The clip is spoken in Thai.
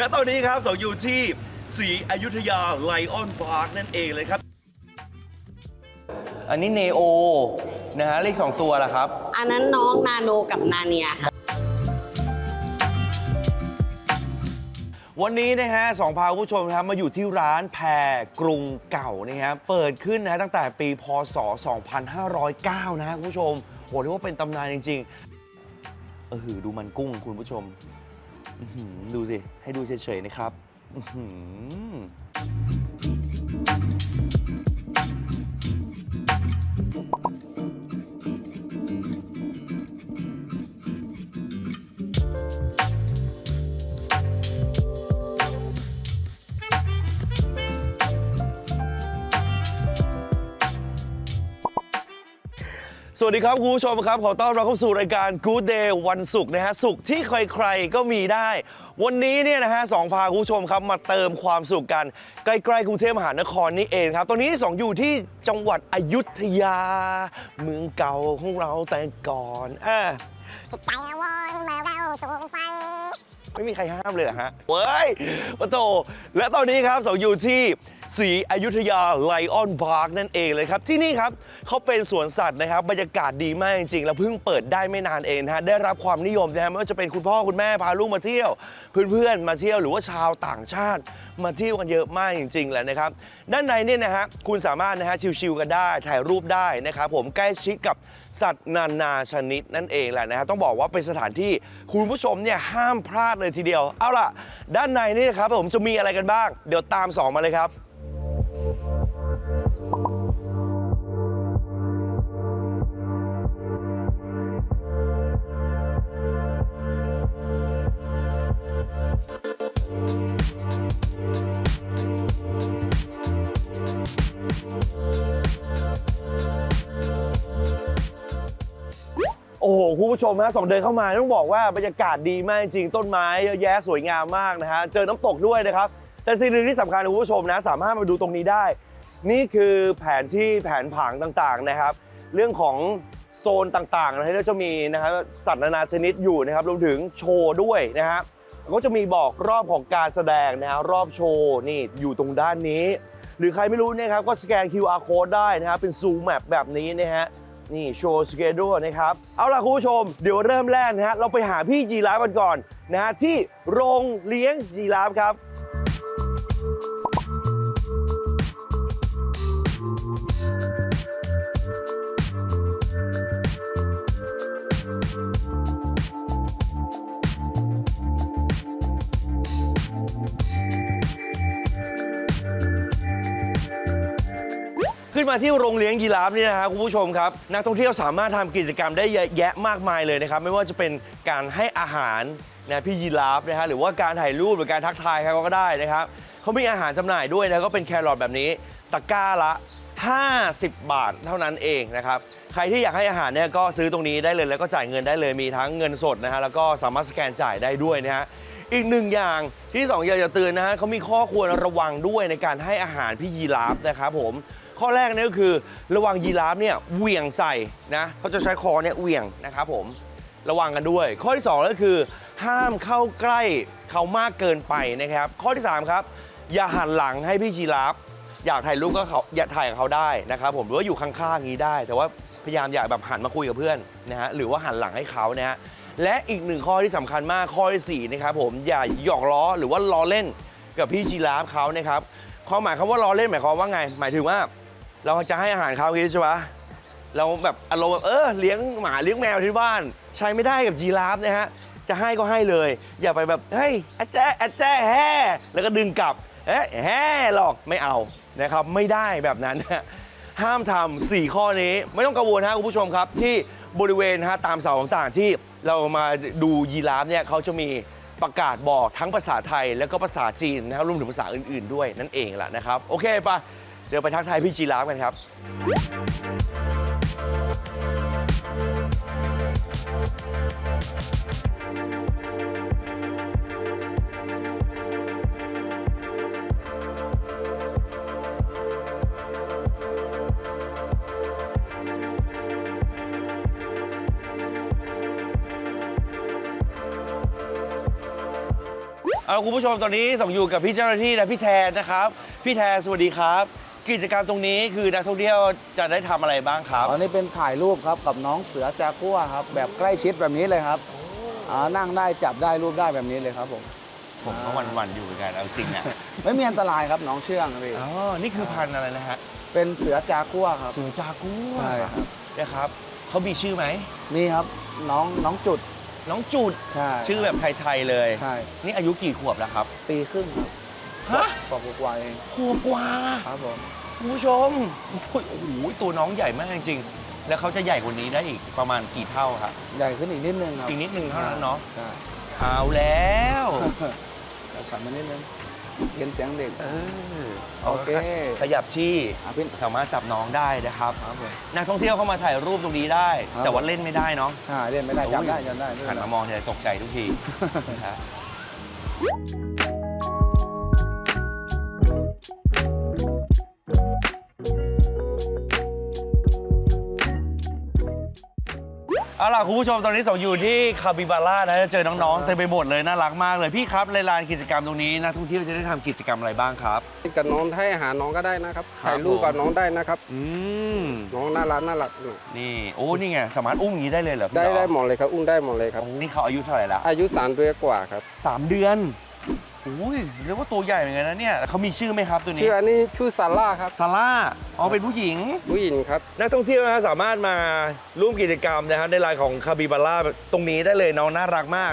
และตอนนี้ครับสองอยู่ที่ศรีอยุธยาไลออนพาร์คนั่นเองเลยครับ อันนี้เนโอนะฮะเลข2ตัวละครับ อันนั้นน้องนาโนกับนาเนียค่ะ วันนี้นะฮะสองพาคุณผู้ชมครับมาอยู่ที่ร้านแพรกรุงเก่านะครับเปิดขึ้นนะตั้งแต่ปีพศ 2509 นะฮะคุณผู้ชมโหเรียกว่าเป็นตำนานจริงๆเออหือดูมันกุ้งคุณผู้ชม อื้อหือดูสิ ให้ดูเฉยๆนะครับ อื้อหือ สวัสดีครับคุณผู้ชมครับ ขอต้อนรับเข้าสู่รายการ Good Day วันศุกร์นะฮะศุกร์ที่ใครๆก็มีได้ วันนี้เนี่ยนะฮะสองพาคุณผู้ชมครับมาเติมความสุขกัน ใกล้ๆกรุงเทพมหานครนี่เองครับ ตอนนี้สองอยู่ที่จังหวัดอยุธยา เมืองเก่าของเราแต่ก่อนอะจิตใจอาวรณ์เมื่อเราสูงไฟไม่มีใครห้ามเลยเหรอฮะเว้ยปะโตและตอนนี้ครับสองอยู่ที่ ศรีอยุธยาไลออนพาร์คนั่นเองเลยครับ ที่นี่ครับเขาเป็นสวนสัตว์นะครับ บรรยากาศดีมากจริงๆ แล้วเพิ่งเปิดได้ไม่นานเองนะฮะได้รับความนิยมนะฮะไม่ว่าจะเป็นคุณพ่อคุณแม่พาลูกมาเที่ยว เพื่อนๆมาเที่ยวหรือว่าชาวต่างชาติมาเที่ยวกันเยอะมากจริงๆแหละนะครับ ด้านในเนี่ยนะฮะคุณสามารถนะฮะชิลๆกันได้ถ่ายรูปได้นะครับผมใกล้ชิดกับสัตว์นานาชนิดนั่นเองแหละนะฮะต้องบอกว่าเป็นสถานที่คุณผู้ชมเนี่ยห้ามพลาดเลยทีเดียว เอาล่ะ ด้านในนี่นะครับผมจะมีอะไรกันบ้าง เดี๋ยวตามสองมาเลยครับ ผู้ชมฮะสองเดินเข้ามาต้องบอกว่าบรรยากาศดีมากจริงต้นไม้เยอะแยะสวยงามมากนะฮะเจอน้ำตกด้วยนะครับแต่สิ่งหนึ่งที่สำคัญนะคุณผู้ชมนะสามารถมาดูตรงนี้ได้ นี่คือแผนที่แผนผังต่างๆนะครับ เรื่องของโซนต่างๆนะที่เราจะมีนะครับสัตว์นานาชนิดอยู่นะครับรวมถึงโชว์ด้วยนะฮะก็จะมีบอกรอบของการแสดงนะฮะรอบโชว์นี่อยู่ตรงด้านนี้ หรือใครไม่รู้เนะครับก็สแกน QR code ได้นะครับเป็นซูมแมปแบบนี้นะฮะ นี่โชว์สเกดูนะครับ เอาล่ะคุณผู้ชม เดี๋ยวเริ่มแรกนะฮะเราไปหาพี่จีราฟกันก่อนนะฮะที่โรงเลี้ยงจีราฟครับ ขึ้นมาที่โรงเลี้ยงยีราฟนี่นะครับคุณผู้ชมครับ นักท่องเที่ยวสามารถทำกิจกรรมได้เยอะแยะมากมายเลยนะครับ ไม่ว่าจะเป็นการให้อาหารนะพี่ยีราฟนะฮะหรือว่าการถ่ายรูปหรือการทักทายใครก็ได้นะครับเขามีอาหารจำหน่ายด้วยนะก็เป็นแครอทแบบนี้ตะกร้าละ 50 บาทเท่านั้นเองนะครับใครที่อยากให้อาหารเนี่ยก็ซื้อตรงนี้ได้เลยแล้วก็จ่ายเงินได้เลยมีทั้งเงินสดนะฮะแล้วก็สามารถสแกนจ่ายได้ด้วยนะฮะอีกหนึ่งอย่างที่สองอยากจะเตือนนะฮะเขามีข้อควรระวังด้วยในการให้อาหารพี่ยีราฟนะครับผม ข้อแรกเนี่ยก็คือระวังยีราฟเนี่ยเหวี่ยงใส่นะเขาจะใช้คอเนี่ยเหวี่ยงนะครับผมระวังกันด้วย ข้อที่2ก็คือ ห้ามเข้าใกล้เขามากเกินไปนะครับ ข้อที่ 3 ครับ อย่าหันหลังให้พี่ยีราฟอยากถ่ายรูปก็เขาอย่าถ่ายกับเขาได้นะครับผมหรือว่าอยู่ข้างๆอย่างนี้ได้ แต่ว่าพยายามอย่าแบบหันมาคุยกับเพื่อนนะฮะหรือว่าหันหลังให้เขานะฮะและอีกหนึ่งข้อที่สำคัญมากข้อที่สี่นะครับผมอย่าหยอกล้อหรือว่าล้อเล่นกับพี่จีราฟเขานะครับความหมายคำว่าล้อเล่นหมายความว่าไง หมายถึงว่า เราจะให้อาหารเขาคิดใช่ปะเราแบบอารมณ์แบบเออเลี้ยงหมาเลี้ยงแมวที่บ้าน ใช้ไม่ได้กับจีราฟนะฮะจะให้ก็ให้เลย อย่าไปแบบเฮ้ยอาแจ้อาแจ้แฮ่แล้วก็ดึงกลับเอ๊ะแฮ่หรอกไม่เอานะครับไม่ได้แบบนั้นห้ามทำสี่ข้อนี้ ไม่ต้องกังวลนะคุณผู้ชมครับที่บริเวณนะฮะตามเสาต่างๆ ที่เรามาดูยีราฟเนี่ยเขาจะมีประกาศบอกทั้งภาษาไทยแล้วก็ภาษาจีนนะครับรวมถึงภาษาอื่นๆด้วยนั่นเองแหละนะครับ โอเคปะ เดี๋ยวไปทักทายพี่จีราฟกันครับ เอาคุณผู้ชมตอนนี้ส่งอยู่กับพี่เจ้าหน้าที่และพี่แทนนะครับ พี่แทนสวัสดีครับ กิจกรรมตรงนี้คือนักท่องเที่ยวจะได้ทำอะไรบ้างครับ อันนี้เป็นถ่ายรูปครับกับน้องเสือจากัวครับ แบบใกล้ชิดแบบนี้เลยครับอ่านั่งได้จับได้รูปได้แบบนี้เลยครับผมผมก็วันๆอยู่เหมือนกันเอาจริงอะไม่มีอันตรายครับน้องเชื่องครับพี่อ๋อนี่คือพันธุ์อะไรนะฮะเป็นเสือจากัวครับ เสือจากัวใช่ครับ นะครับเขามีชื่อไหมนี่ครับน้องน้องจุดน้องจุดใช่ชื่อแบบไทยๆเลย ใช่นี่อายุกี่ขวบแล้วครับปีครึ่งครับฮะกว่ากว่าๆเองขวบกว่า ครับผม คุณผู้ชมโอ้ยโอ้โหตัวน้องใหญ่มากจริงๆ แล้วเขาจะใหญ่กว่านี้ได้อีกประมาณกี่เท่าครับใหญ่ขึ้นอีกนิดนึงครับอีกนิดนึงเท่านั้นเนาะใช่เอาแล้วจับฉันมานิดนึงเห็นเสียงเด็กเออโอเค ขยับที่อะพี่สามารถจับน้องได้นะครับครับผมนักท่องเที่ยวเข้ามาถ่ายรูปตรงนี้ได้ครับแต่ว่าเล่นไม่ได้เนาะใช่เล่นไม่ได้จับได้จับได้ไม่หัเป็นนไรมามองทีไรตกใจทุกทีนะฮะ เอาล่ะคุณผู้ชมตอนนี้สองอยู่ที่คาบิบาร่านะจะเจอน้องๆเต็มไปหมดเลยน่ารักมากเลยพี่ครับในลานกิจกรรมตรงนี้นักท่องเที่ยวจะได้ทำกิจกรรมอะไรบ้างครับ กับน้องให้อาหารน้องก็ได้นะครับครับถ่ายรูปกับผม น้องได้นะครับ อืมน้องน่ารักน่ารักนี่โอ้นี่ไงสามารถอุ้มอย่างนี้ได้เลยเหรอพี่ได้ต่อได้หมดเลยครับ อุ้มได้หมดเลยครับ นี่เขาอายุเท่าไหร่ละอายุสามเดือนกว่าครับ สามเดือน อุ้ยเรียกว่าตัวใหญ่เหมือนกันนะเนี่ยเขามีชื่อไหมครับตัวนี้ชื่ออันนี้ชื่อซาร่าครับซาร่าอ๋อเป็นผู้หญิง ผู้หญิงครับ นักท่องเที่ยวนะสามารถมาร่วมกิจกรรมนะฮะในลานของคาบิบาร่าตรงนี้ได้เลยน้องน่ารักมาก